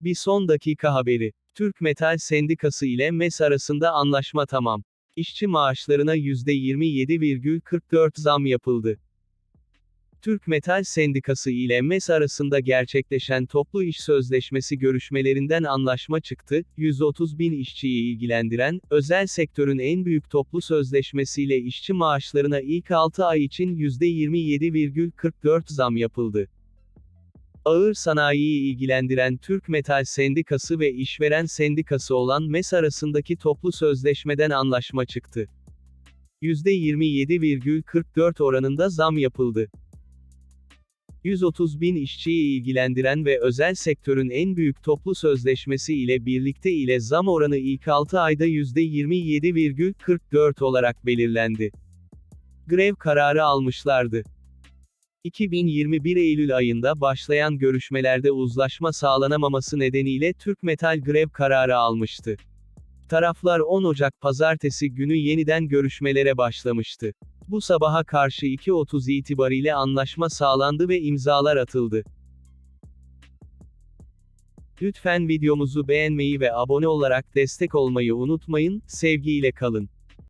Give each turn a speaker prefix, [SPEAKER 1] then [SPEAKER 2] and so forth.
[SPEAKER 1] Bir son dakika haberi. Türk Metal Sendikası ile MES arasında anlaşma tamam. İşçi maaşlarına %27,44 zam yapıldı. Türk Metal Sendikası ile MES arasında gerçekleşen toplu iş sözleşmesi görüşmelerinden anlaşma çıktı, 130 bin işçiyi ilgilendiren, özel sektörün en büyük toplu sözleşmesiyle işçi maaşlarına ilk 6 ay için %27,44 zam yapıldı. Ağır sanayiyi ilgilendiren Türk Metal Sendikası ve işveren sendikası olan MES arasındaki toplu sözleşmeden anlaşma çıktı. %27,44 oranında zam yapıldı. 130 bin işçiyi ilgilendiren ve özel sektörün en büyük toplu sözleşmesi ile birlikte ile zam oranı ilk 6 ayda %27,44 olarak belirlendi. Grev kararı almışlardı. 2021 Eylül ayında başlayan görüşmelerde uzlaşma sağlanamaması nedeniyle Türk Metal grev kararı almıştı. Taraflar 10 Ocak pazartesi günü yeniden görüşmelere başlamıştı. Bu sabaha karşı 2.30 itibariyle anlaşma sağlandı ve imzalar atıldı. Lütfen videomuzu beğenmeyi ve abone olarak destek olmayı unutmayın, sevgiyle kalın.